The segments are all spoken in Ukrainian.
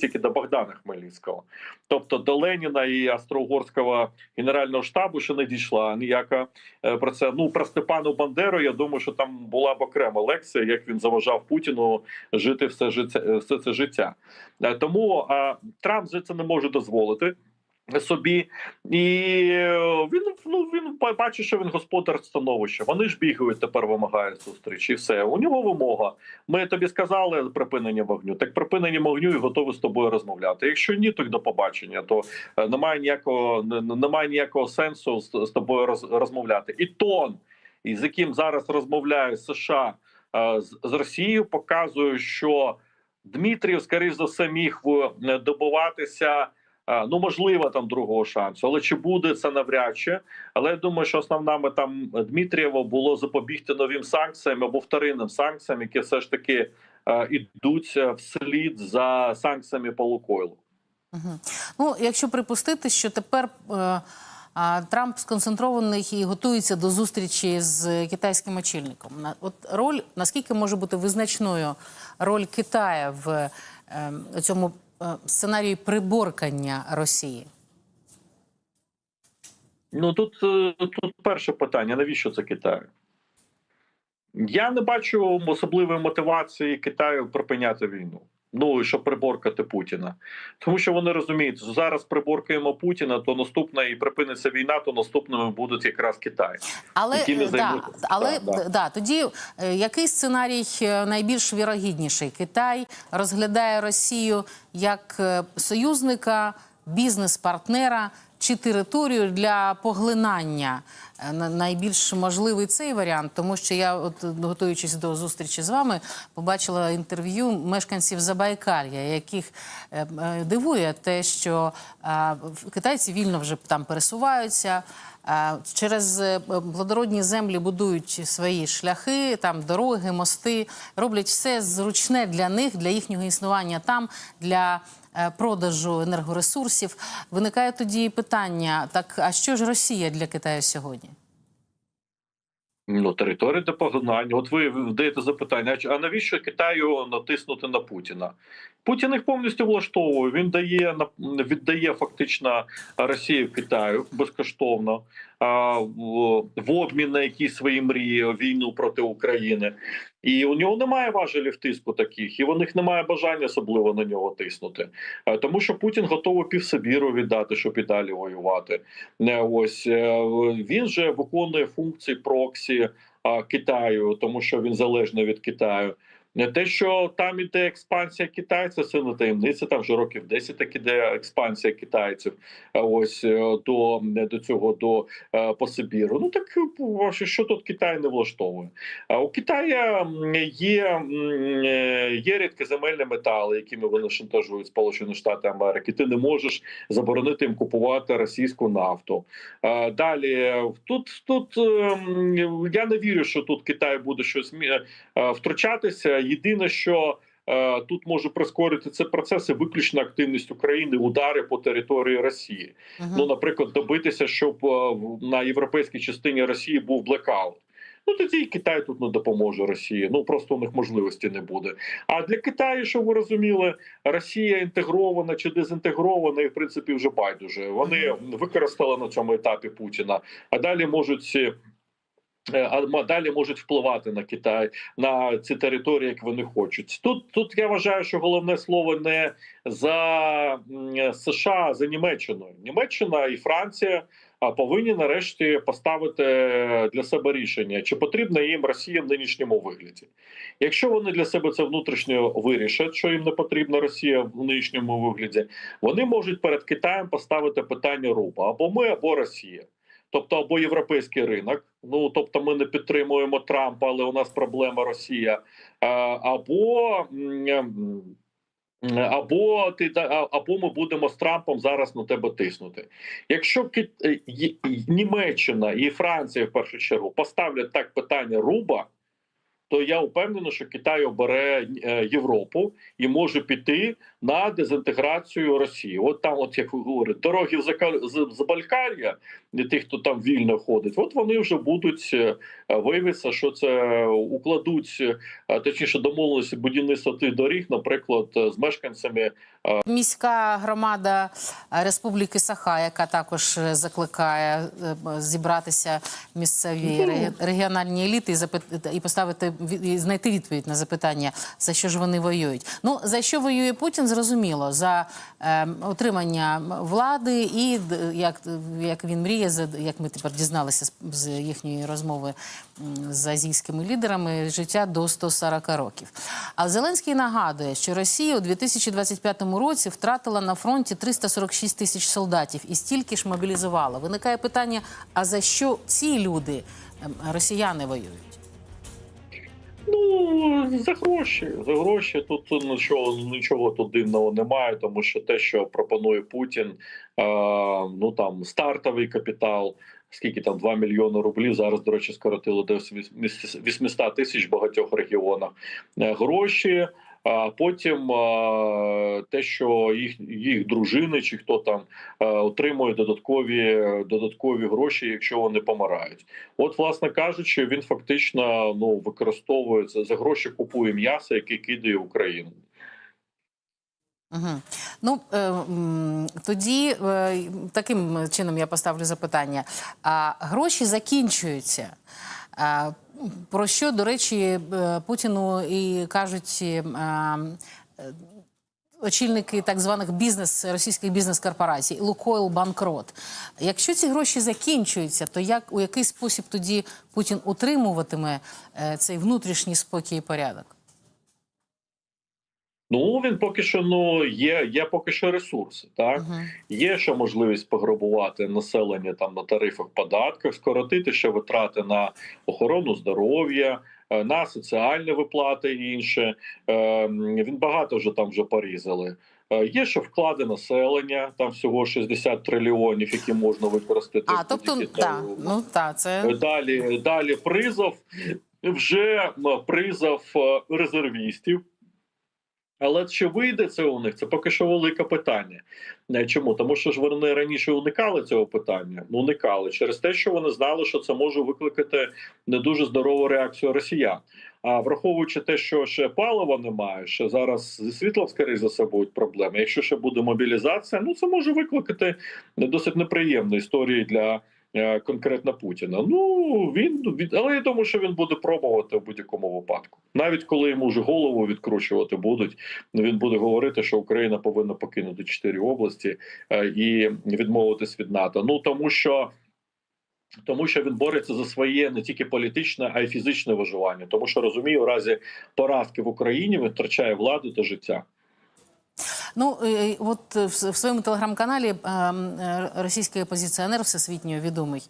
тільки до Богдана Хмельницького. Тобто до Леніна і Австро-Угорського генерального штабу ще не дійшла ніяка е, про це. Ну про Степану Бандеру. Я думаю, що там була б окрема лекція, як він заважав Путіну жити все життя, все це життя. Е, Тому а Трамп це не може дозволити. Собі і е, він ну він ба- бачить, що він господар становища. Вони ж бігають тепер, вимагають зустрічі. І все у нього вимога. Ми тобі сказали припинення вогню. Так припинення вогню і готові з тобою розмовляти. Якщо ні, то й до побачення. То е, немає ніякого немає ніякого сенсу з, з тобою роз, розмовляти. І тон, з яким зараз розмовляє США е, з, з Росією, показує, що Дмитрів, скоріш за все, міг добиватися. е, Ну, можливо, там другого шансу, але чи буде це навряд чи. Але я думаю, що основна мета Дмитрієва було запобігти новим санкціям або вторинним санкціям, які все ж таки е, ідуть е, вслід за санкціями по Лукойлу. Угу. Ну, якщо припустити, що тепер е, Трамп сконцентрований і готується до зустрічі з китайським очільником, от роль наскільки може бути визначною роль Китая в е, цьому е, сценарії приборкання Росії? Ну тут, е, тут перше питання: навіщо це Китаю? Я не бачу особливої мотивації Китаю припиняти війну. Ну щоб приборкати Путіна, тому що вони розуміють, що зараз приборкаємо Путіна, то наступна і припиниться війна, то наступними будуть якраз Китай. Але Які не е, да, але Да, да. да, тоді е, який сценарій е, найбільш вірогідніший? Китай розглядає Росію як союзника, бізнес-партнера чи територію для поглинання? Е, на- Найбільш можливий цей варіант, тому що я, от готуючись до зустрічі з вами, побачила інтерв'ю мешканців Забайкалья, яких е, е, дивує те, що китайці вільно вже там пересуваються. Через плодородні землі будують свої шляхи, там дороги, мости, роблять все зручне для них, для їхнього існування там, для продажу енергоресурсів. Виникає тоді питання: так а що ж Росія для Китаю сьогодні? Ну, територія для поглинання. От ви даєте запитання: а навіщо Китаю натиснути на Путіна? Путін їх повністю влаштовує. Він дає віддає фактично Росію Китаю безкоштовно в, обмін на якісь свої мрії війну проти України. І у нього немає важелів тиску таких, і у них немає бажання особливо на нього тиснути. Е, Тому що Путін готовий півсибіру віддати, щоб і далі воювати. Ось е, він же виконує функції проксі Китаю, тому що він залежний від Китаю. Не те, що там іде експансія китайців, це не таємниця. Там вже років 10 так іде експансія китайців. е, Ось е, до, до цього до е, по. Ну так е, що тут Китай не влаштовує? А у Китая м, є, е, є рідкоземельні метали, якими вони шантажують Сполучені Штати Америки. Ти не можеш заборонити їм купувати російську нафту. Е, Далі тут, тут ем, я не вірю, що тут Китай буде щось е, втручатися. Єдине, що е, тут може прискорити це процеси виключно активність України, удари по території Росії. Мгм. Ну, наприклад, добитися, щоб е, на європейській частині Росії був блекаут. Ну тоді і Китай тут не допоможе Росії. Ну просто у них можливості не буде. А для Китаю, щоб ви розуміли, Росія інтегрована чи дезінтегрована, і в принципі вже байдуже. Вони використали на цьому етапі Путіна, а далі можуть. Е, А далі можуть впливати на Китай на ці території, як вони хочуть. Тут тут я вважаю, що головне слово не за США, за Німеччиною. Німеччина і Франція повинні нарешті поставити для себе рішення, чи потрібна їм Росія в нинішньому вигляді. Якщо вони для себе це внутрішньо вирішать, що їм не потрібна Росія в нинішньому вигляді, вони можуть перед Китаєм поставити питання руба або ми, або Росія. Тобто або європейський ринок, ну тобто ми не підтримуємо Трампа, але у нас проблема Росія, або або ти або ми будемо з Трампом зараз на тебе тиснути. Якщо е, Німеччина і Франція в першу чергу поставлять так питання руба, то я впевнений, що Китай обере е, Європу і може піти на дезінтеграцію Росії. От там, от як ви говорите, дороги в Забалькар'я, тих, хто там вільно ходить, от вони вже будуть е, виявиться, що це укладуть е, точніше домовленості будівництва тих доріг, наприклад, з мешканцями Міська громада Республіки Саха, яка також закликає зібратися місцеві Ну. регіональні еліти і і поставити знайти відповідь на запитання, за що ж вони воюють. Ну за що воює Путін, зрозуміло за е, отримання влади і як, як він мріє, за як ми тепер дізналися з, їхньої розмови з азійськими лідерами, життя до 140 років. А Зеленський нагадує, що Росія у 2025 році втратила на фронті 346 тисяч солдатів і стільки ж мобілізувала. Виникає питання: а за що ці люди, ем, росіяни, воюють? Ну за гроші, за гроші тут нічого нічого тут дивного немає, тому що те, що пропонує Путін, е, ну там стартовий капітал. Скільки там 2 мільйони рублів зараз, до речі, скоротили до 800 тисяч в багатьох регіонах. Е, Гроші, а потім те, що їх їх дружини чи хто там отримує додаткові додаткові гроші, якщо вони помирають. От, власне кажучи, він фактично ну використовується за гроші, купує м'ясо, яке кидає Україну. Угу. Ну е, тоді е, таким чином я поставлю запитання. А гроші закінчуються. Про що, до речі, е, Путіну і кажуть е, е, очільники так званих бізнес російських бізнес-корпорацій Лукойл банкрот. Якщо ці гроші закінчуються, то як у який спосіб тоді Путін утримуватиме цей внутрішній спокій і порядок? Ну він поки що ну є, є поки що ресурси. Так Угу. є ще можливість пограбувати населення там на тарифах, податках, скоротити ще витрати на охорону здоров'я. е, На соціальні виплати і інше Е, він багато вже там вже порізали. Е, Є ще вклади населення, там всього 60 трильйонів, які можна використати. А тобто, там ну так, це Далі, далі призов вже призов резервістів. Але чи вийде це у них? Це поки що велике питання. Е, Чому? Тому що ж вони раніше уникали цього питання. Уникали через те, що вони знали, що це може викликати не дуже здорову реакцію росіян. А враховуючи те, що ще палива немає, ще зараз зі світлом, скоріш за все, будуть проблеми. Якщо ще буде мобілізація, ну це може викликати досить неприємні історії для конкретно Путіна. Ну він але я думаю, що він буде пробувати в будь-якому випадку. Навіть коли йому вже голову відкручувати будуть, він буде говорити, що Україна повинна покинути чотири області е, і відмовитись від НАТО. Ну тому що. Тому що він бореться за своє не тільки політичне, а й фізичне виживання. Тому що розуміє, у разі поразки в Україні він втрачає владу та життя. Ну е, от е, в с- в своєму телеграм-каналі е, м, е, російський опозиціонер всесвітньо відомий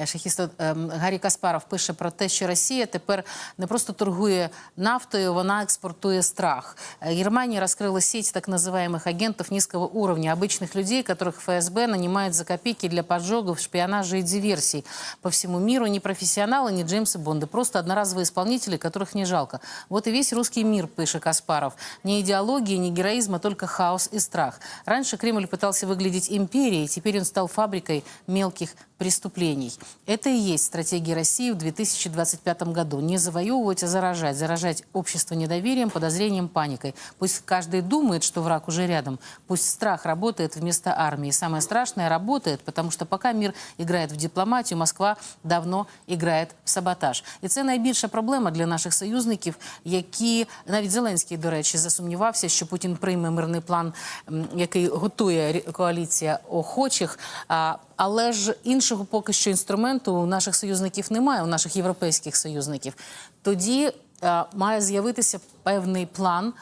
е, шахіст е, м, Гаррі Каспаров пише про те, що Росія тепер не просто торгує нафтою, вона експортує страх. Э, Германия раскрыла сеть так называемых агентов низкого уровня, обычных людей, которых ФСБ нанимает за копейки для поджогов, шпионажа и диверсий по всему миру. Не профессионалы, не Джеймсы Бонды, просто одноразовые исполнители, которых не жалко. Вот и весь русский мир, пишет Каспаров. Ни идеологии, ни героизма, только хаос и страх. Раньше Кремль пытался выглядеть империей, теперь он стал фабрикой мелких преступлений. Это и есть стратегия России в 2025 году. Не завоевывать, а заражать. Заражать общество недоверием, подозрением, паникой. Пусть каждый думает, что враг уже рядом. Пусть страх работает вместо армии. Самое страшное работает, потому что пока мир играет в дипломатию, Москва давно играет в саботаж. І це найбільша проблема для наших союзників, які навіть Зеленський, до речі, засумнівався, що Путін прийме мирний план, м, який готує коаліція охочих. Але ж іншого поки що інструменту у наших союзників немає, у наших європейських союзників. Тоді має з'явитися певний план.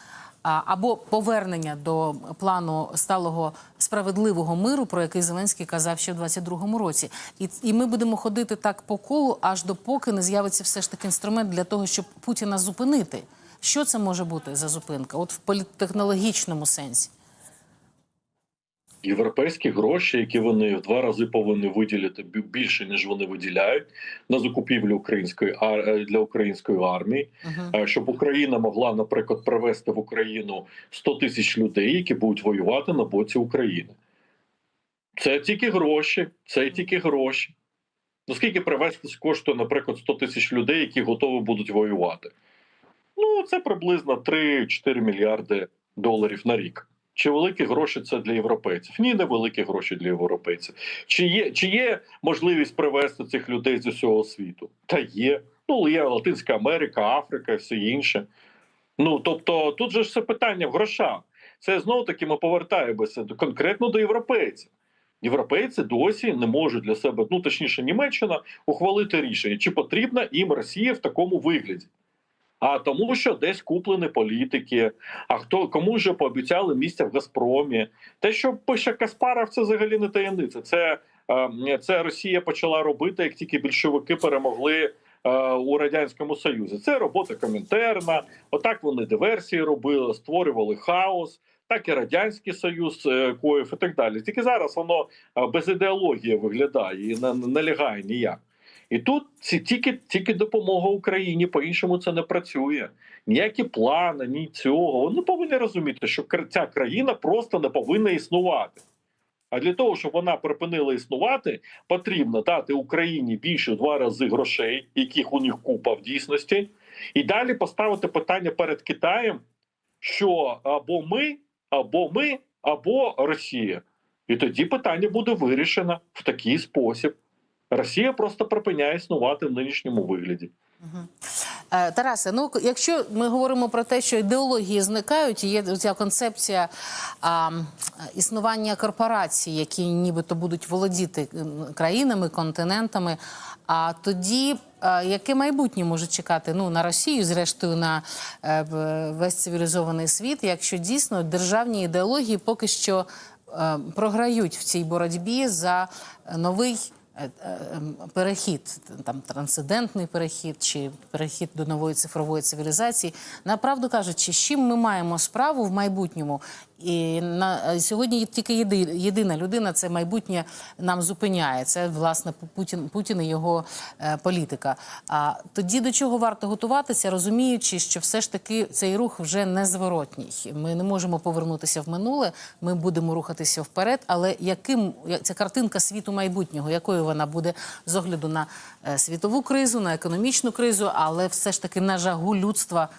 Або повернення до плану сталого справедливого миру, про який Зеленський казав ще в 22-му році, і, і ми будемо ходити так по колу, аж допоки не з'явиться все ж таки інструмент для того, щоб Путіна зупинити. Що це може бути за зупинка? От в політтехнологічному сенсі. європейські гроші, які вони в два рази повинні виділити більше ніж вони виділяють на закупівлю української е, для української армії, Мгм. е, щоб Україна могла, наприклад, привезти в Україну 100 тисяч людей, які будуть воювати на боці України. Це тільки гроші, це тільки гроші. Ну скільки привезти коштує, наприклад, 100 тисяч людей, які готові будуть воювати? Ну, це приблизно 3-4 мільярди доларів на рік. Чи великі гроші це для європейців? Ні, не великі гроші для європейців. Чи є, чи є можливість привезти цих людей з усього світу? Та є. Ну, є Латинська Америка, Африка і все інше. Ну тобто, тут же ж все питання в грошах. Це знову таки ми повертаємося конкретно до європейців. Європейці досі не можуть для себе, ну точніше, Німеччина, ухвалити рішення, чи потрібна їм Росія в такому вигляді. А тому, що десь куплені політики, а хто кому вже пообіцяли місця в Газпромі. Те, що пише Каспаров, це взагалі не таємниця. Це, е, це Росія почала робити, як тільки більшовики перемогли е, у радянському Союзі. Це робота комінтерна. Отак вони диверсії робили, створювали хаос. Так і радянський союз е, коїв і так далі. Тільки зараз воно е, без ідеології виглядає і не, не лягає ніяк. І тут ці тільки, тільки допомога Україні, по-іншому це не працює. Ніякі плани, ні цього. Вони повинні розуміти, що ця країна просто не повинна існувати. А для того, щоб вона припинила існувати, потрібно дати Україні більше в два рази грошей, яких у них купа в дійсності, і далі поставити питання перед Китаєм, що або ми, або ми, або Росія. І тоді питання буде вирішено в такий спосіб. Росія просто припиняє існувати в нинішньому вигляді. Е, Тарасе, ну якщо ми говоримо про те, що ідеології зникають, є ця концепція а, існування корпорацій, які нібито будуть володіти країнами, континентами. А тоді а, яке майбутнє може чекати ну на Росію, зрештою на е, весь цивілізований світ, якщо дійсно державні ідеології поки що е, програють в цій боротьбі за новий перехід, там трансцендентний перехід чи перехід до нової цифрової цивілізації. Направду кажучи, з чим ми маємо справу в майбутньому? І на е, сьогодні тільки єди, єдина людина, це майбутнє нам зупиняє. Це власне Путін, Путін і його е, політика. А тоді до чого варто готуватися, розуміючи, що все ж таки цей рух вже незворотній. Ми не можемо повернутися в минуле. Ми будемо рухатися вперед. Але яким ця картинка світу майбутнього, якою вона буде з огляду на е, світову кризу, на економічну кризу, але все ж таки на жагу людства